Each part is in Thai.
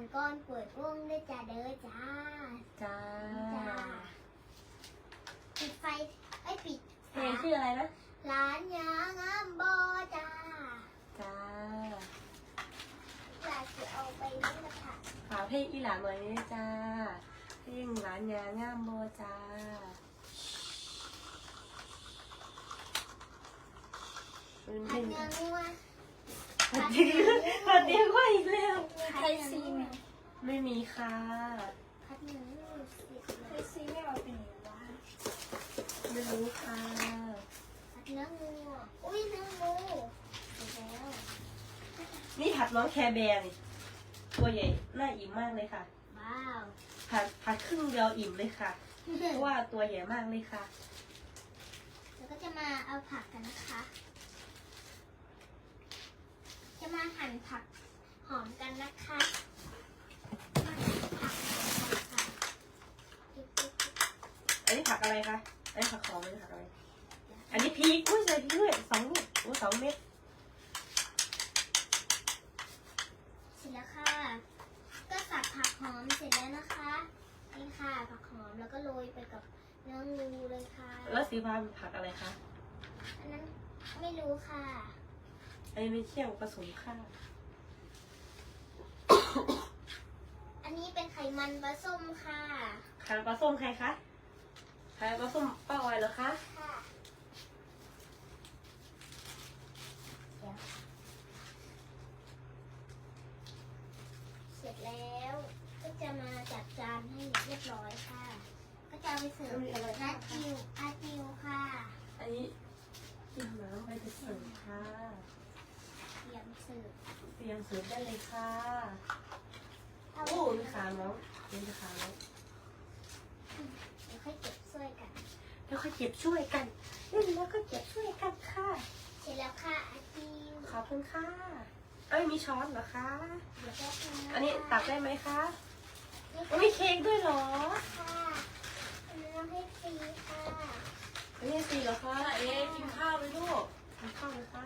นก้อนเปิดวงด้วยจ้าเด้อจ้า จ้าจ้า ปิดไฟไอ้ยปิดเพลงชื่ออะไรนะร้านยางามบอจ้าจ้าอยากจะเอาไปนี่ละค่ะฝากเพลงอีหลาหน่อยนี่จ้าเพลงร้านยางามโบจ้าเป็นเพลผัดงเนื้องัว ผัดดียวผัดดียวก็อีกแล้วไทยซีไหมไม่มีค่ะผัดเนื้องัวสิไอเลยซีไม่เอาเป็นยังไงวะไม่รู้ค่ะผัดเนื้องัวอุ้ยเนื้องูแล้วนี่ผัดน้องแคร์แบร์นี่ตัวใหญ่น่าอิ่มมากเลยค่ะ ว้าวผัดผัดครึ่งเดียวอิ่มเลยค่ะเพราะว่าตัวใหญ่มากเลยค่ะแล้วก็จะมาเอาผักกันนะคะ จะมาหั่นผักหอมกันนะคะมาหั่นผักหอมกันค่ะจิ๊บจิ๊บจิ๊บอันนี้ผักอะไรคะ อันนี้ผักหอมอันนี้ผักอะไร อันนี้พริกอุ้ยใส่พริกด้วยสองเม็ดอุ้ยสองเม็ด เสร็จแล้วค่ะ ก็สับผักหอมเสร็จแล้วนะคะนี่ค่ะผักหอมแล้วก็โรยไปกับเนื้องูเลยค่ะ แล้วสีฟ้าเป็นผักอะไรคะ อันนั้นไม่รู้ค่ะ อันนี้เป็นเชี่ยวผสมข้าวอันนี้เป็นไขมันปลาส้มค่ะ ไข่ปลาส้มใครคะไข่ปลาส้มป้าออยเหรอคะ ค่ะเดี๋ยวเสร็จแล้วก็จะมาจัดจานให้เรียบร้อยค่ะ ก็จะเอาไปเสิร์ฟ มีอะไร นั บ้าง ด คะ จิวอาจิวค่ะ อันนี้กินน้ำไปจะเสิร์ฟค่ะ เตรียมเสิร์ฟ เตรียมเสิร์ฟได้เลยค่ะเอาโอ้มีขาน้องเป็นขาน้องเดี๋ยวค่อยเก็บช่วยกันแล้วก็เก็บช่วยกันเล่นแล้วก็เก็บช่วยกันค่ะเสร็จแล้วค่ะอาจิวขอบคุณค่ะ เอ้ยมีช้อนเหรอคะเดี๋ยวแป๊บนึงะคะอันนี้ตักได้ไหมคะนี่โอ้ยมีเค้กด้วยเหรอค่ะอันนี้เราให้ฟรีค่ะอันนี้สีเหรอคะเอ๊ะกินข้าวไหมลูกกินข้าวไหมคะ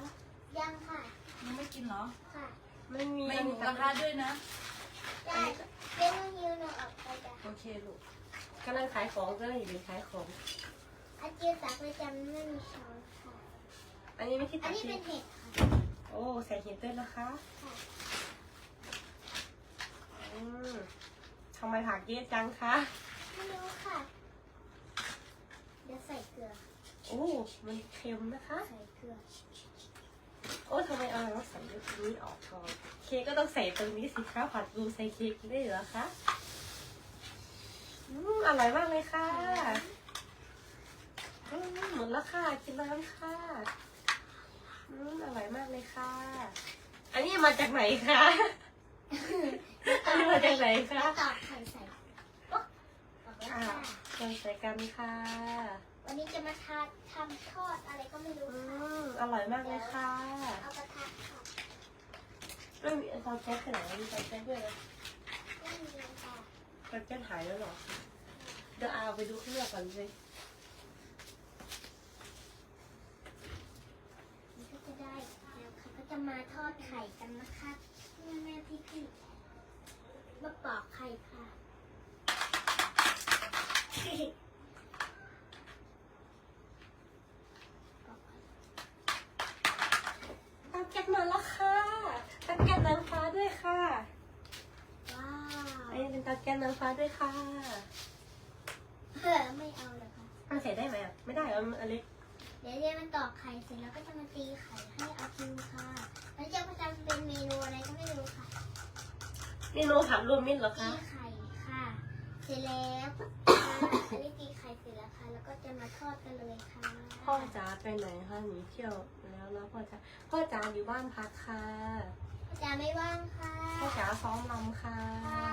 ยังค่ะยังไม่กินเหรอค่ะ ไม่มีไม่หมูกระทะด้วยนะ ได้เดี๋ยวน้องฮิวหนูออกไปจ้ะโอเคลูกกำลังขายของก็เลยอยู่ในขายของ อาจิวตักประจำไม่มีช้อนค่ะ อันนี้ไม่ที่อัตันดนี้สิเป็นเห็ดค่ะโอ้ใส่เห็ดด้วยนะคะค่ะอืมทำไมผักเยอะจังคะ ไม่รู้ค่ะ เดี๋ยวใส่เกลือ โอ้ มันเค็มนะคะ ใส่เกลือ โอ้ทำไมเอาเราใส่ตรง นี้ออกก่อนเค้กก็ต้องใส่ตรงนี้สิคะผัดดูใส่เค้กได้เหรอคะอืมอร่อยมากเลยค่ะอืมหมดแล้วค่ะกินน้ำค่ะอืมอร่อยมากเลยค่ะ อันนี้มาจากไหนคะ อันนี้มาจากไหนคะ ตอกไข่ใส่โอ๊ะออกแล้วอ่าค่ะเราใส่กันค่ะ วันนี้จะมาทานทำทอดอะไรก็ไม่รู้อืค่ะมอร่อยมากเลยค่ะ เอากระทะค่ะ ไม่มีเตาแจ็คไหนมีเตาแจ็คด้วยนะไม่มีค่ะเตาแจ็คหายแล้วเหรอ เดี๋ยวเอาไปดูข้างนอกก่อนสิก็จะได้แล้วค่ะก็จะมาทอดไข่กันนะคะแม่แม่พี่พี่มาปอกไข่ค่ะ ปอกไข่ เตาแก๊สมาแล้วค่ะเตาแก๊สนางฟ้าด้วยค่ะ ว้าว อันนี้เป็นเตาแก๊สนางฟ้าด้วยค่ะเฮ้อไม่เอาเลยค่ะมันใส่ได้ไหมอะ ไม่ได้เหรอมันอันเล็กเดี๋ยวเดี๋ยวมันตอกไข่เสร็จแล้วก็จะมาตีไข่ให้เอาคิวค่ะ แล้วจะประจำเป็นเมนูอะไรก็ไม่รู้ค่ะนี่โนผัดรวมมิตรเหรอตีคะ ไข่ค่ะ เสร็จแล้วอ่าอันนี้ตีไข่เสร็จแล้วค่ะ แล้วก็จะมาทอดกันเลยค่ะพ่อจ๋าไปไหนคะหนีเที่ยวแล้วแล้วพ่อจ๋าพ่อจ๋าอยู่บ้านพักค่ะ พ่อจ๋าไม่ว่างค่ะพ่อจ๋าซ้อมรำค่ะ ค่ะ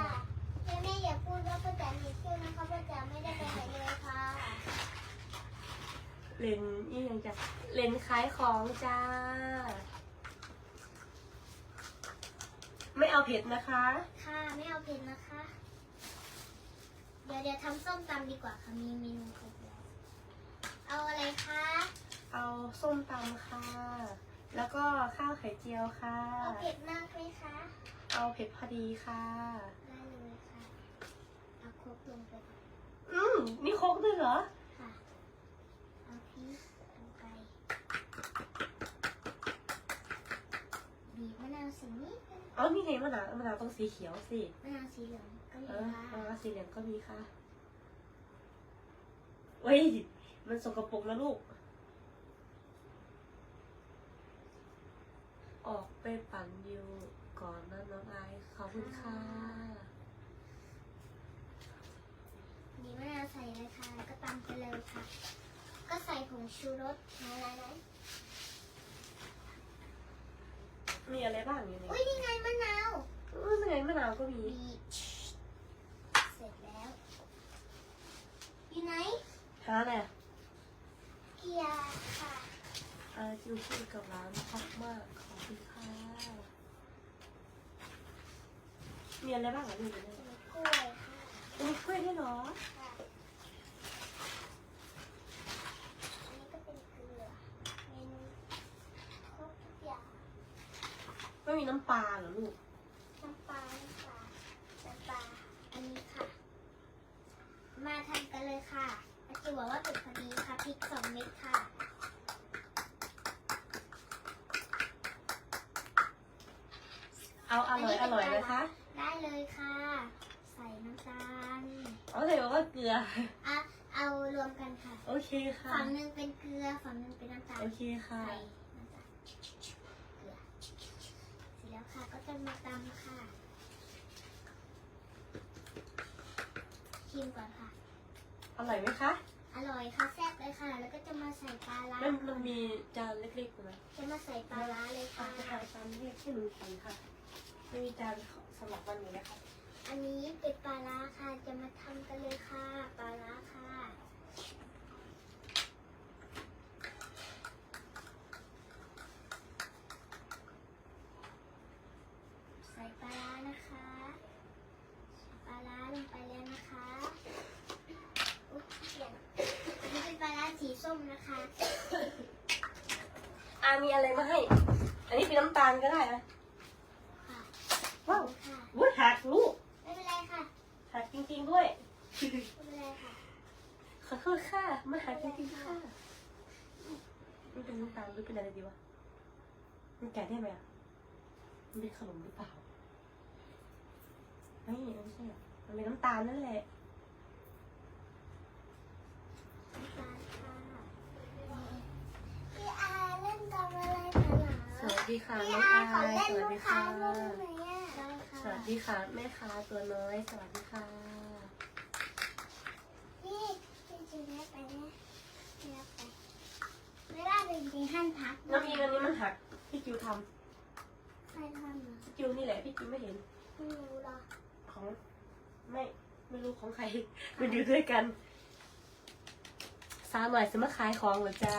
แม่แม่อย่าพูดว่าพ่อจ๋าหนีเที่ยวนะคะพ่อจ๋าไม่ได้ไปไหนเลยค่ะเลนนี่ยังจะเลนขายของจ้า ไม่เอาเผ็ดนะคะ ค่ะไม่เอาเผ็ดนะคะ เดี๋ยวเดี๋ยวทำส้มตำดีกว่าค่ะมีเมนูครบแล้วเอาอะไรคะเอาส้มตำค่ะ แล้วก็ข้าวไข่เจียวค่ะ เอาเผ็ดมากไหมคะเเอาเผ็ดพอดีค่ะได้เลยค่ะ เอาครบลงไปก่อนอืมมีโค้กด้วยเหรอ ค่ะเอาพริกลงไปบีบมะนาวสีนี้ก็ได้อ๋อนี่ไงมะนาวมะนาวต้องสีเขียวสิ มะนาวสีเหลืองก็มีเออค่ะมะนาวสีเหลืองก็มีค่ะเว้ยมันสกปรกนะลูก ออกไปปั่นวิวก่อนนะน้องไอซ์ขอบคุณค่ะ บีบ มะนาวใส่เลยค่ะก็ตำไปเลยค่ะ ก็ใส่ผงชูรสอะไรนะมีอะไรบ้างอยู่ในอุ้ยนี่ไงมะนาวเออนี่ไงมะนาวก็มีบีบเสร็จแล้ว อยู่ไหนหาอะไรอะเกียร์ค่ะอาจิวพูดกับร้านพักมากขอบคุณค่ะมีอะไรบ้างอะลูกเนี่ยมีกล้วยค่ะมีกล้วยด้วยเหรอค่ะอันนี้ก็เป็นเกลือเมนูครบทุกอย่าง ไม่มีน้ำปลาเหรอลูก น้ำปลา น้ำปลา น้ำปลา อันนี้ค่ะ มาทำกันเลยค่ะอาจิวบอกว่าเผ็ดพอดีค่ะพริกสองเม็ดค่ะ เอาอร่อยอร่อยนะคะได้เลยค่ะ ใส่น้ำตาลเอาเลยบอกว่าเกลือ อะ เอารวมกันค่ะ โอเคค่ะ ฝั่งหนึ่งเป็นเกลือ ฝั่งหนึ่งเป็นน้ำตาล โอเคค่ะ ใส่น้ำตาลเกลือเสร็ จแล้วค่ะก็จะมาตำค่ะ ชิมก่อนค่ะ อร่อยไหมคะอร่อยค่ะแซ่บเลยค่ะ แล้วก็จะมาใส่ปลาร้ามันมันมีจานเล็กๆอยู่ไหมจะมาใส่ปลาร้าเลยอะค่ะ จะทำจานเล็กให้หนูกินค่ะไม่มีจานสำหรับวันนี้นะคะ อันนี้เป็นปลาร้าค่ะ จะมาทำกันเลยค่ะ ปลาร้าค่ะ ใส่ปลาร้านะคะใส่ปลาร้าลงไปแล้วนะคะอุ๊ยเปลี่ยนอันนี้เป็นปลาร้าสีส้มนะคะ อ่ามีอะไรมาให้ อันนี้เป็นน้ำตาลก็ได้นะค่ะว้าวค่ะวุ้ยหักลูกไม่เป็นไรค่ะหักจริงๆด้วย ไม่เป็นไรค่ะขอโทษค่ะมาหักจริงๆค่ะมันเป็นน้ำตาลหรือเป็นอะไรดีวะ มันแกะได้ไหมอะ มันเป็นขนมหรือเปล่าไม่ไม่ใช่อะมันเป็นน้ำตาลนั่นแหละ น้ำตาลค่ะพี่อาเล่นทำอะไรกันเหรอ สวัส ดีค่ะพี่น้องอาอาขอยเล่นสวัสลูดีกค้าค่ะร่วมไหมอะได้ค่ะ สวัสดีค่ะแม่ค้าตัวน้อย สวัสดีค่ะพี่จริงๆไม่ไปนะไม่รับไปไม่ได้จริงๆหั่นพักน้ำอีอันนี้มันหักพี่จิวทใครทำเหรอำพี่จิวนี่แหละพี่จิวไม่เห็นไม่รู้หรอกของไม่ไม่รู้ของใครมันอยู่ด้วยกันสาวหน่อยจะมาขายของเหรอจ้า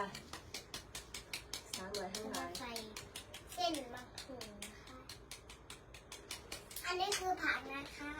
my camera.